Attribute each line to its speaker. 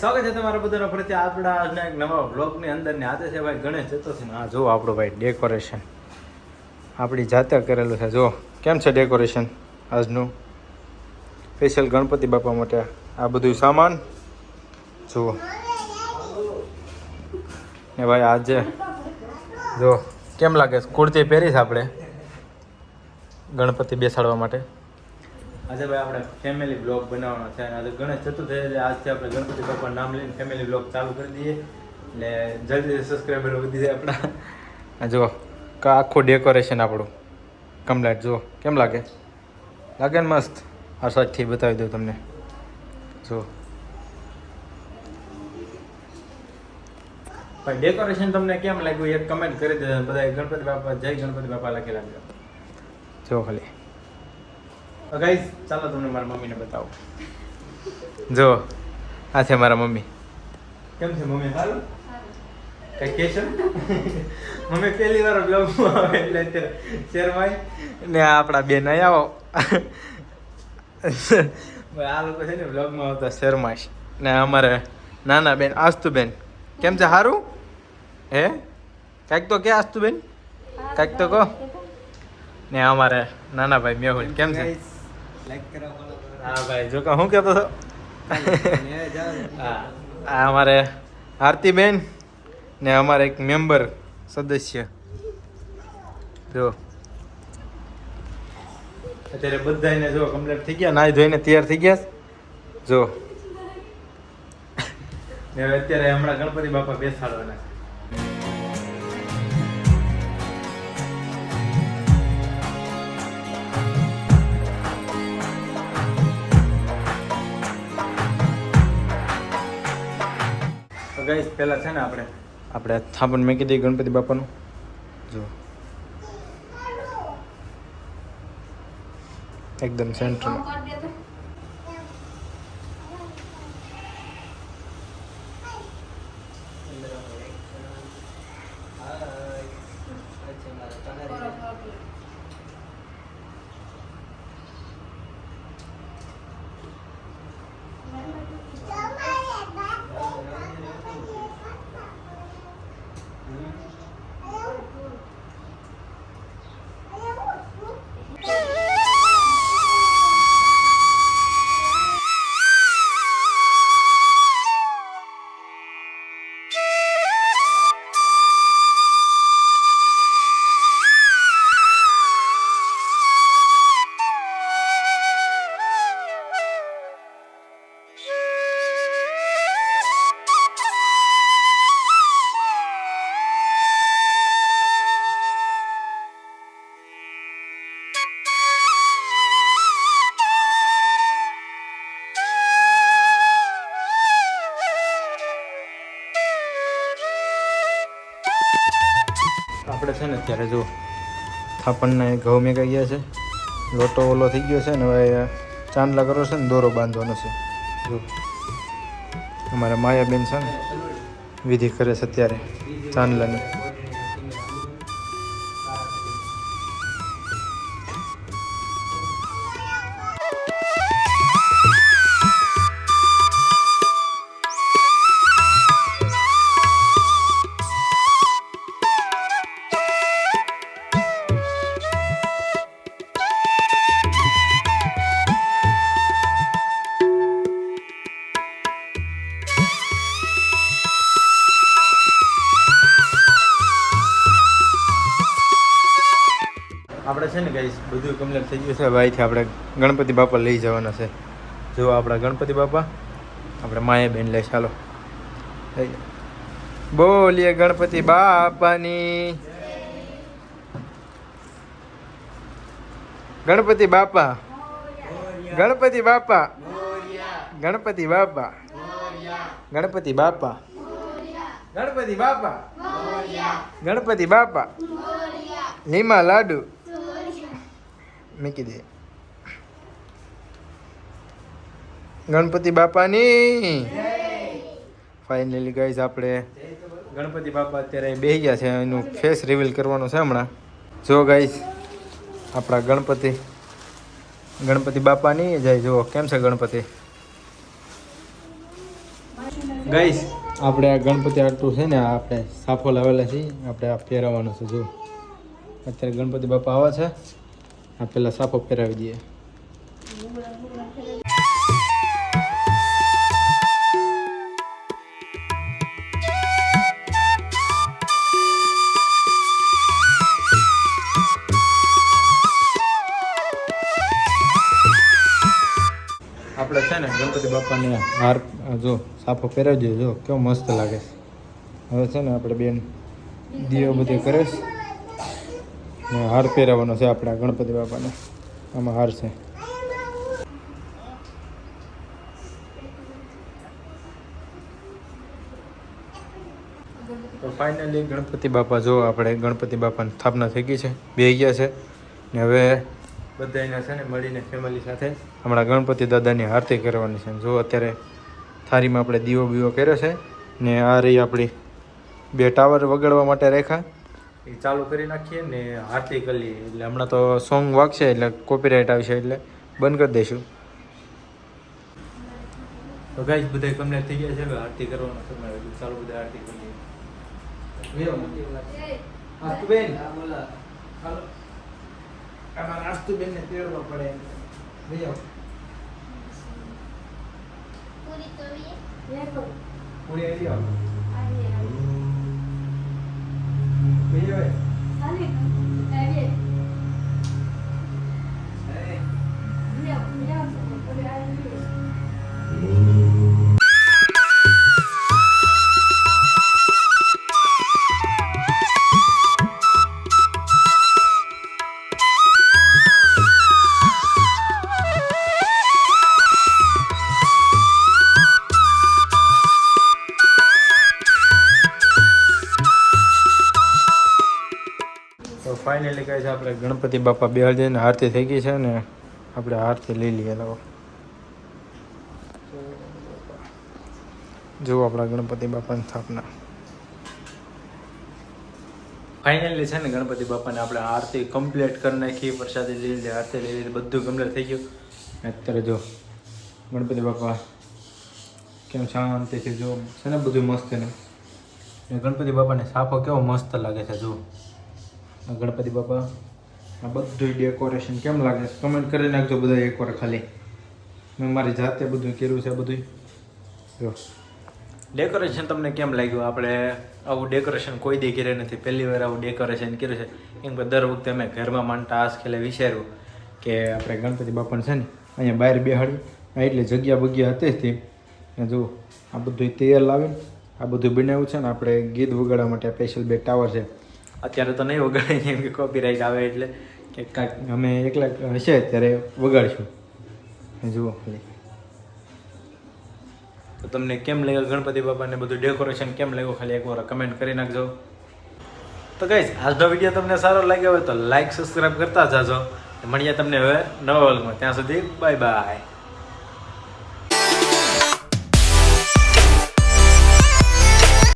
Speaker 1: સ્વાગત છે તમારા બધાનો ફરીથી આપણા આજના એક નવા બ્લોગની અંદર ને આજે છે ભાઈ ગણેશ ચતુર્થી આ જો આપણું ભાઈ ડેકોરેશન આપણી જાતે કરેલું છે. જો કેમ છે ડેકોરેશન આજનું? સ્પેશિયલ ગણપતિ બાપા માટે આ બધું સામાન. જુઓ. ને ભાઈ આજે જો કેમ લાગે? કુર્તી પહેરીશ આપણે? ગણપતિ બેસાડવા માટે. આજે ભાઈ આપણે ફેમિલી બ્લોગ બનાવવાનો છે અને આજે ગણેશ ચતુર્થી એટલે આજથી આપણે ગણપતિ બાપા નામ લઈને ફેમિલી બ્લોગ ચાલુ કરી દઈએ. એટલે જલ્દી સબસ્ક્રાઈબર વધી જાય આપણા. આ જુઓ આખું ડેકોરેશન આપણું. કમલેટ જુઓ કેમ લાગે? લાગે ને મસ્ત? આ સાચથી બતાવી દઉં તમને. જુઓ. પણ ડેકોરેશન તમને કેમ લાગ્યું? એક કમેન્ટ કરી દેજો બધા ગણપતિ બાપા જય ગણપતિ બાપા લખી લાગ્યો જો ખાલી. ગાઈઝ ચાલો તમને મારા મમ્મીને બતાવો. જો આ છે મારા મમ્મી. કેમ છે મમ્મી? સારું કઈ કે છે? મમ્મી પહેલી વાર બ્લોગમાં આવે એટલે અત્યારે શેરમાઈ ને આપણા બેન અહીં આવો આ લોકો છે ને બ્લોગમાં આવતા શેરમાશ ને અમારે નાના બેન આસ્તુ બેન કેમ છે? સારું હે? કાંઈક તો કે આસ્તુ બેન કાંઈક તો કહો. ને અમારે નાના ભાઈ મેહુલ કેમ છે? હા ભાઈ જો કે હું કહેતો હતો. હા અમારે આરતીબેન ને અમારે એક મેમ્બર સદસ્ય. જો. અત્યારે બધાને જો કમ્પ્લીટ થઈ ગયા નાય ધોઈને તૈયાર થઈ ગયા. જો. ને અત્યારે હમણાં ગણપતિ બાપા બેસાડવાના તો ગાઈસ પહેલા છે ને આપણે આપણે થાપણ મેં કીધી ગણપતિ બાપાનું. જો. એકદમ સેન્ટરમાં Thank you. આપણે છે ને અત્યારે જો થાપણને ઘઉં મેકાઈ ગયા છે. લોટો ઓલો થઈ ગયો છે ને, હવે ચાંદલા કરો છે ને, દોરો બાંધવાનો છે. જો અમારા માયાબેન છે ને, વિધિ કરે છે અત્યારે ચાંદલાની. છે ને ગાઈસ બધું કમ્પ્લીટ થઈ ગયું છે. ભાઈથી આપણે ગણપતિ બાપા લઈ જવાના છે. જો આપણા ગણપતિ બાપા, આપણે માએ બેન લઈ ચાલો. બોલીએ ગણપતિ બાપાની. ગણપતિ બાપા. ગણપતિ બાપા. ગણપતિ બાપા. ગણપતિ બાપા. ગણપતિ બાપા. ગણપતિ બાપા. લીમા લાડુ. મૂકી દે. ગણપતિ બાપાની? ફાઇનલી ગાઈસ આપણે ગણપતિ બાપા અત્યારે બે ગયા છે. એનું ફેસ રિવીલ કરવાનું છે હમણાં. જો ગાઈશ આપણા ગણપતિ ગણપતિ બાપાની. જાય, જુઓ, કેમ છે ગણપતિ? ગાઈશ આપણે આ ગણપતિ આટલું છે ને, આપણે સાફો લાવેલા છીએ. આપણે આ ફેરવવાનું છે જો અત્યારે ગણપતિ બાપા આવે છે. આ પેલા સાફો ફેરવી દઈએ આપણે છે ને ગણપતિ બાપાને હાર જો સાફો પહેરાવી દઈએ જો, કેવો મસ્ત લાગે હવે છે ને આપણે બેન દીવો બધે કરે છે. ને હાર પહેરાવવાનો છે આપણા ગણપતિ બાપાને. આમાં હાર છે. તો ફાઇનલી ગણપતિ બાપા, જો આપણે ગણપતિ બાપાની સ્થાપના થઈ ગઈ છે, બે ગયા છે. ને હવે બધા એના છે ને મળીને ફેમિલી સાથે હમણાં ગણપતિ દાદાની આરતી કરવાની છે. જો અત્યારે થાળીમાં આપણે દીવો બીવો કર્યો છે ને આ રહી આપણી બે ટાવર વગાડવા માટે રેખા. એ ચાલુ કરી નાખીએ ને આરતી કરી એટલે હમણાં તો સોંગ વાગશે એટલે કોપીરાઇટ આવશે એટલે બંધ કરી દઈશું. તો ગાઈસ બધા કમ્પ્લીટ થઈ ગયા છે? હવે આરતી કરવાનો સમય આવ્યો ચાલો બધા આરતી કરીએ. આસ્તુબેન હાલો. તેડવા પડે પૂરી આવી આવો લઈ આવે આપણે ગણપતિ બાપા બે જઈને આરતી થઈ ગઈ છે ને આપણે આરતી લઈ લઈએ લાવો. જુઓ આપણા ગણપતિ બાપાની સ્થાપના. ફાઇનલી છે ને ગણપતિ બાપાને આપણે આરતી કમ્પ્લીટ કરી નાખી, પ્રસાદી લઈ લીધી, આરતી લઈ લીધી, બધું કમ્પ્લીટ થઈ ગયું. અત્યારે જો ગણપતિ બાપા કેમ શાંતિથી જો છે ને બધું મસ્ત ને. ગણપતિ બાપાને સાફો કેવો મસ્ત લાગે છે જો ગણપતિ બાપા આ બધું ડેકોરેશન કેમ લાગે છે? કમેન્ટ કરી નાખજો બધા એકવાર ખાલી. મેં મારી જાતે બધું કર્યું છે બધું જો. ડેકોરેશન તમને કેમ લાગ્યું? આપણે આવું ડેકોરેશન કોઈ દી કર્યું નથી. પહેલી વાર આવું ડેકોરેશન કર્યું છે. કેમ કે દર વખતે અમે ઘરમાં માંડતા આસ ખેલે વિચાર્યું કે આપણે ગણપતિ બાપાને છે ને, અહીંયા બહાર બેહાડી. એટલે જગ્યા બગ્યા હતી જ તે. ને જો આ બધું તેલ લાવીને આ બધું બનાવ્યું છે ને, આપણે ગીત વગાડવા માટે સ્પેશિયલ બે ટાવર છે. અત્યારે તો નહીં વગાડે કેમ કે કોપીરાઇટ આવે એટલે કે કાંઈક અમે એકલા હશે ત્યારે વગાડીશું. જુઓ ખાલી. તો તમને કેમ લાગ્યો ગણપતિ બાપાને બધું ડેકોરેશન કેમ લાગ્યું? ખાલી એકવાર કમેન્ટ કરી નાખજો. તો કઈ આજનો વીડિયો તમને સારો લાગ્યો હોય તો લાઇક સબસ્ક્રાઈબ કરતા જાજો. મળીએ તમને હવે નવા વર્ગમાં ત્યાં સુધી બાય બાય